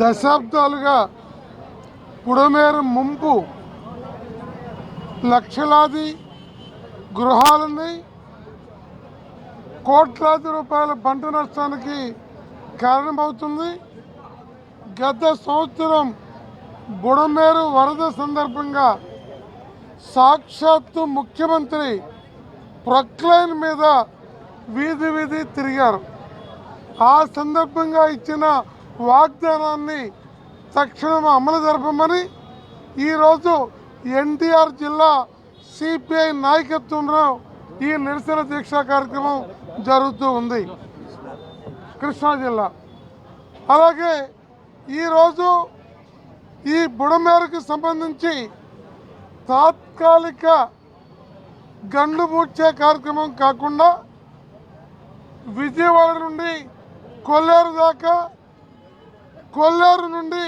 దశాబ్దాలుగా బుడమేరు ముంపు లక్షలాది గృహాలని కోట్లాది రూపాయల పంట నష్టానికి కారణమవుతుంది. గత సంవత్సరం బుడమేరు వరద సందర్భంగా సాక్షాత్తు ముఖ్యమంత్రి ప్రొక్లైన్ మీద వీధి వీధి తిరిగారు. ఆ సందర్భంగా ఇచ్చిన వాగ్దానాన్ని తక్షణం అమలు జరపమని ఈరోజు ఎన్టీఆర్ జిల్లా సిపిఐ నాయకత్వంలో ఈ నిరసన దీక్షా కార్యక్రమం జరుగుతూ ఉంది. కృష్ణా జిల్లా. అలాగే ఈరోజు ఈ బుడమేరకు సంబంధించి తాత్కాలిక గండ్లు పూడ్చే కార్యక్రమం కాకుండా విజయవాడ నుండి కొల్లేరు దాకా కొల్లేరు నుండి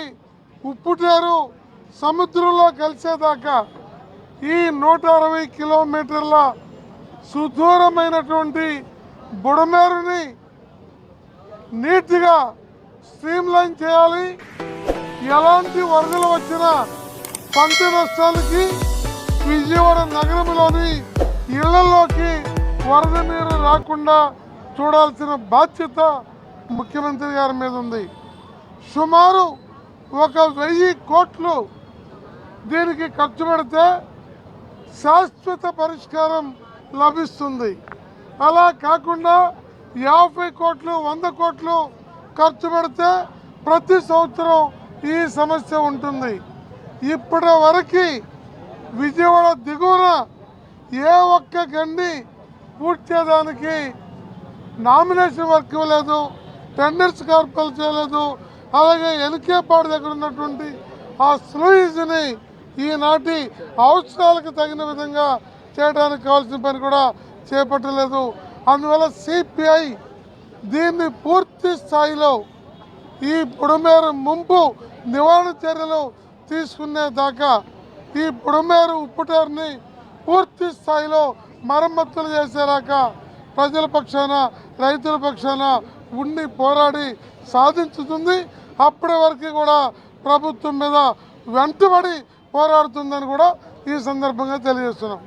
ఉప్పుటేరు సముద్రంలో కలిసేదాకా ఈ నూట అరవై కిలోమీటర్ల సుదూరమైనటువంటి బుడమేరుని నీట్గా స్ట్రీమ్లైన్ చేయాలి. ఎలాంటి వరదలు వచ్చినా పంట నష్టాలకి విజయవాడ నగరంలోని ఇళ్ళలోకి వరద నీరు రాకుండా చూడాల్సిన బాధ్యత ముఖ్యమంత్రి గారి మీద ఉంది. సుమారు ఒక వెయ్యి కోట్లు దీనికి ఖర్చు పెడితే శాశ్వత పరిష్కారం లభిస్తుంది. అలా కాకుండా యాభై కోట్లు వంద కోట్లు ఖర్చు పెడితే ప్రతి సంవత్సరం ఈ సమస్య ఉంటుంది. ఇప్పటి వరకు విజయవాడ దిగువన ఏ ఒక్క గండి పూడ్చేదానికి నామినేషన్ వర్క్ ఇవ్వలేదు టెండర్స్ కార్పల్ చేయలేదు అలాగే ఎన్కేపాడు దగ్గర ఉన్నటువంటి ఆ స్లూయిజ్ని ఈనాటి అవసరాలకు తగిన విధంగా చేయడానికి కావాల్సిన పని కూడా చేపట్టలేదు. అందువల్ల సిపిఐ దీన్ని పూర్తి స్థాయిలో ఈ బుడమేరు ముంపు నివారణ చర్యలు తీసుకునే దాకా ఈ బుడమేరు ఉప్పుటేరుని పూర్తి స్థాయిలో మరమ్మతులు చేసేలాగా ప్రజల పక్షాన రైతుల పక్షాన ఉండి పోరాడి సాధించుతుంది. అప్పటి వరకు కూడా ప్రభుత్వం మీద వెంటబడి పోరాడుతుందని కూడా ఈ సందర్భంగా తెలియజేస్తున్నాం.